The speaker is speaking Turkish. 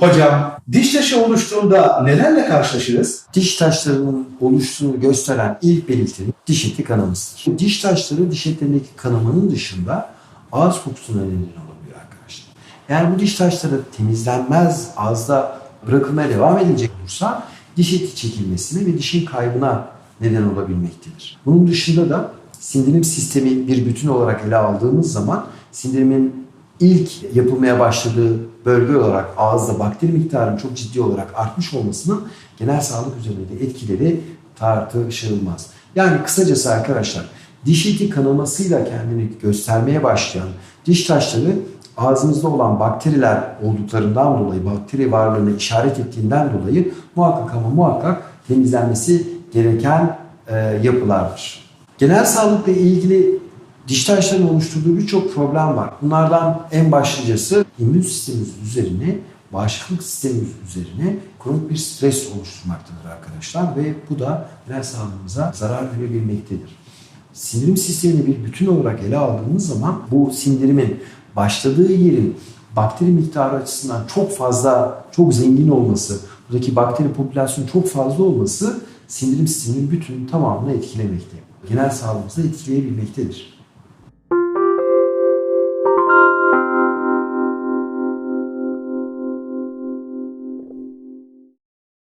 Hocam diş taşı oluştuğunda nelerle karşılaşırız? Diş taşlarının oluştuğunu gösteren ilk belirti diş eti kanamasıdır. Diş taşları diş etlerindeki kanamanın dışında ağız kokusuna neden olabiliyor arkadaşlar. Eğer bu diş taşları temizlenmez, ağızda bırakılmaya devam edilecek olursa diş eti çekilmesine ve dişin kaybına neden olabilmektedir. Bunun dışında da sindirim sistemi bir bütün olarak ele aldığımız zaman sindirimin ilk yapılmaya başladığı bölge olarak ağızda bakteri miktarının çok ciddi olarak artmış olmasının genel sağlık üzerinde de etkileri tartışılmaz. Yani kısacası arkadaşlar diş eti kanamasıyla kendini göstermeye başlayan diş taşları ağzımızda olan bakteriler olduklarından dolayı, bakteri varlığını işaret ettiğinden dolayı muhakkak ama muhakkak temizlenmesi gereken e, yapılardır. Genel sağlıkla ilgili diş taşlarının oluşturduğu birçok problem var. Bunlardan en başlıcası immün sistemimiz üzerine, bağışıklık sistemimiz üzerine kronik bir stres oluşturmaktadır arkadaşlar ve bu da genel sağlığımıza zarar verebilmektedir. Sindirim sistemini bir bütün olarak ele aldığımız zaman bu sindirimin başladığı yerin bakteri miktarı açısından çok fazla, çok zengin olması, buradaki bakteri popülasyonu çok fazla olması sindirim sisteminin bütün tamamını etkilemekte. Genel sağlığımızı etkileyebilmektedir.